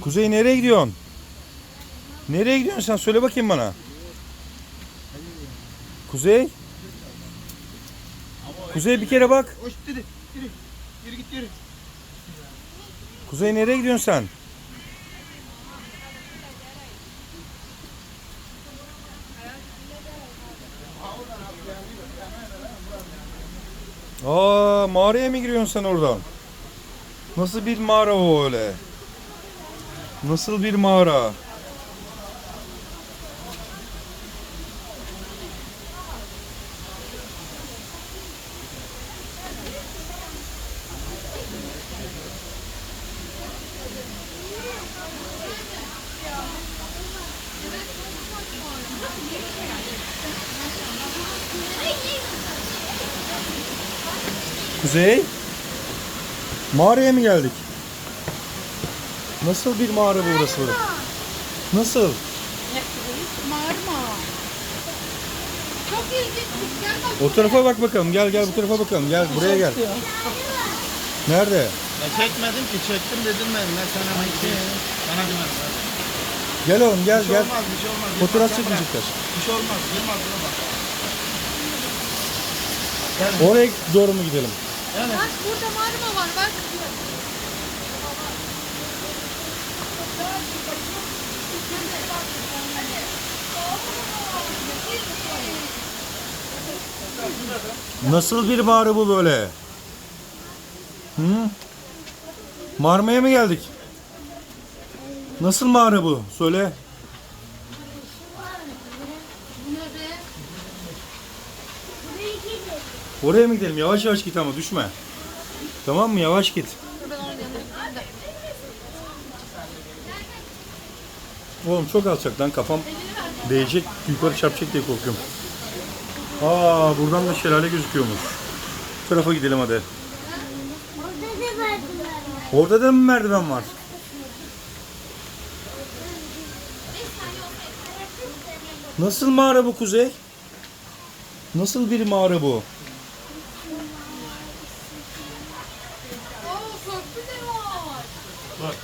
Kuzey nereye gidiyorsun? Nereye gidiyorsun sen? Söyle bakayım bana. Kuzey? Kuzey bir kere bak. Yürü git yürü. Kuzey nereye gidiyorsun sen? Aa, mağaraya mı giriyorsun sen oradan? Nasıl bir mağara o öyle? Nasıl bir mağara? Kuzey? Mağaraya mı geldik? Nasıl bir mağara bu burası? Nasıl? Bağırma. Çok ilginç. Gel bak. O tarafa bak bakalım. Gel gel bu tarafa bakalım. Gel buraya gel. Nerede? Ben çekmedim ki çektim dedim ben. Ben sana şey. Bana demedim. Gel oğlum gel Bir şey gel. olmaz bir şey olmaz. Fotoğraf Yılmaz, Yılmaz. çekmeyecekler. Bir şey olmaz. Yılmaz buna bak. Oraya doğru mu gidelim? Yani Bak burada mağarama var bak. Nasıl bir mağara bu böyle? Hı? Mağaramaya mı geldik? Nasıl mağara bu? Söyle. Oraya mı gidelim? Yavaş yavaş git ama düşme. Tamam mı? Yavaş git. Ben onun yanına gideyim de. Oğlum çok alçak lan kafam değecek, yukarı çarpacak diye korkuyorum. Aa buradan da şelale gözüküyormuş. Bu tarafa gidelim hadi. Orada da mı merdiven var? Nasıl mağara bu Kuzey? Nasıl bir mağara bu? Oo köprü de var.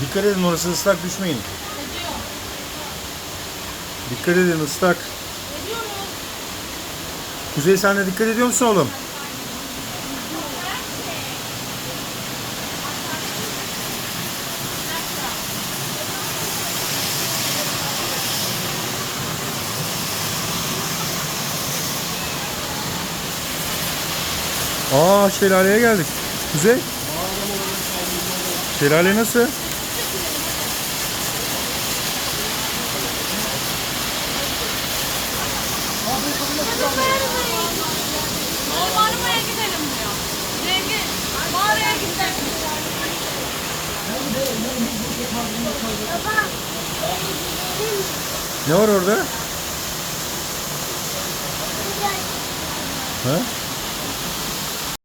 Dikkat edin orası ıslak düşmeyin. Dikkat edin ıslak. Kuzey sen de dikkat ediyor musun oğlum? Aa şelaleye geldik. Kuzey. Şelale nasıl? Mağaraya gidelim diyor. Zengin. Mağaraya gidelim. Ne var orada? Ha?